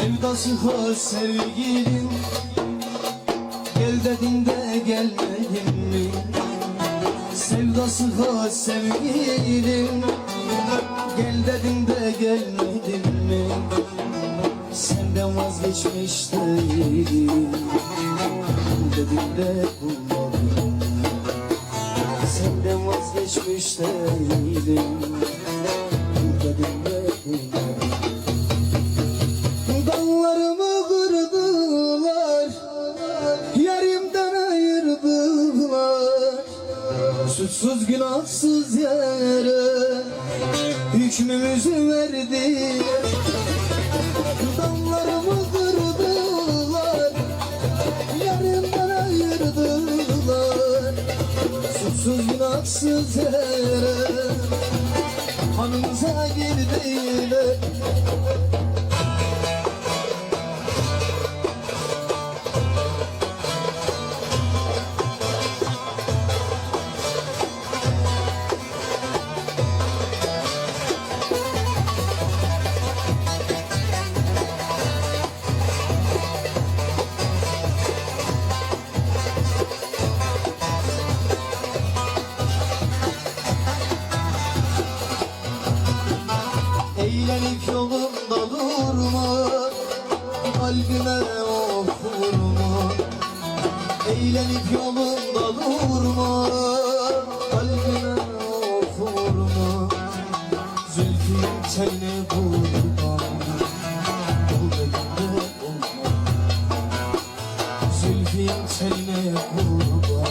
Sevdası hoş sevgilim. Gel dedin de gelmedin mi? Sevdası hoş sevgilim. Gel dedin de gelmedin mi? Senden vazgeçmiş değilim. Dedim de bulmadım. Senden vazgeçmiş değilim. Dedim de bulmadım Suçsuz günahsız yere Hükmümüzü verdiler Dallarımı kırdılar Yerimden ayırdılar. Suçsuz günahsız yere Kanımıza girdiler kalbime of vurma. Eğlenip yolunda durma. Kalbime of vurma. Zülfün çene vurma Kul elinde olma. Zülfün çene vurma